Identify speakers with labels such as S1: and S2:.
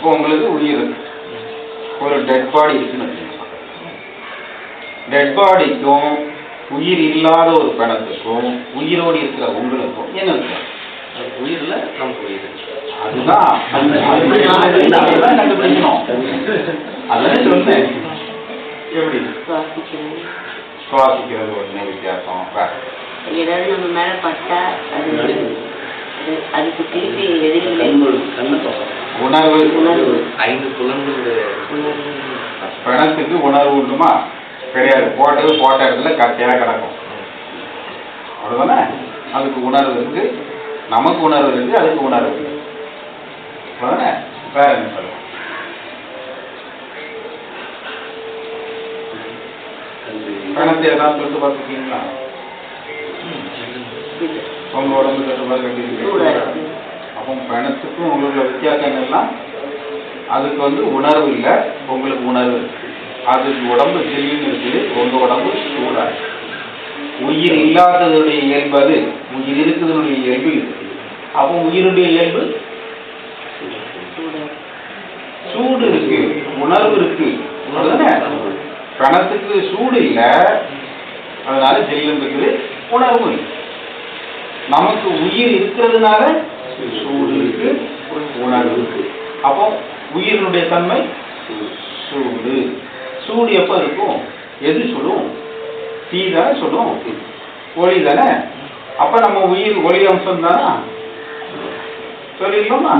S1: இப்போ உங்களுக்கு உயிர் இருக்கு ஒரு டெட் பாடி இருக்குன்னு வச்சுக்கோங்க. டெட் பாடிக்கும் உயிர் இல்லாத ஒரு பிணத்துக்கும் உயிரோடு இருக்கிற உங்களுக்கும் என்ன வித்தியாசம்?
S2: உயிரில் நமக்கு உயிர்
S1: அதுதான் கண்டுபிடிக்கணும். அதான் சொன்னேன் எப்படி?
S3: சுவாசிக்கிறது
S1: சுவாசிக்கிறது ஒண்ணு வித்தியாசம்.
S3: ஏதாவது நம்ம மேல பட்டா அது அது அதுக்கு திருப்பி எதிரில்லை
S2: கண்ணு பார்க்கணும்
S1: உணர்வு
S2: ஐந்து
S3: உணர்வு
S1: பிணத்துக்கு உணர்வு உண்டுமா? கிடையாது. போட்டது போட்ட இடத்துல கட்டையா கிடக்கும். அவ்வளவுதானே? அதுக்கு உணர்வு இருக்கு. நமக்கு உணர்வு இருக்கு அதுக்கு உணர்வு இருக்கு. அவ்வளவுதானே? வேற என்ன சொல்லுங்க பிணத்தை ஏதாவது தொட்டு பார்த்துருக்கீங்களா? உங்க உடம்பு தொட்டு பார்க்க அப்போ பிணத்துக்கும் உங்களுக்கு வித்தியாசம் எல்லாம் அதுக்கு வந்து உணர்வு இல்லை. உங்களுக்கு உணர்வு அதுக்கு உடம்பு ஜில்லுன்னு இருக்குது. உங்க உடம்பு சூடா உயிர் இல்லாததுடைய இயல்பு அது. உயிர் இருக்கிறதுடைய இயல்பு இது. அப்போ உயிருடைய இயல்பு?
S3: சூடு
S1: இருக்கு. உணர்வு இருக்கு. பணத்துக்கு பிணத்துக்கு சூடு இல்லை. அதனால ஜெயிலும் இருக்குது உணர்வு நமக்கு உயிர் இருக்கிறதுனால சூடு இருக்கு உணர்வு இருக்கு அப்போ உயிரினுடைய தன்மை சூடு சூடு எப்போ இருக்கும்? எது சுடும் தீ தானே சுடும் ஒளி தானே? அப்ப நம்ம உயிர் ஒளி அம்சம் தானா? சொல்லிடலாமா?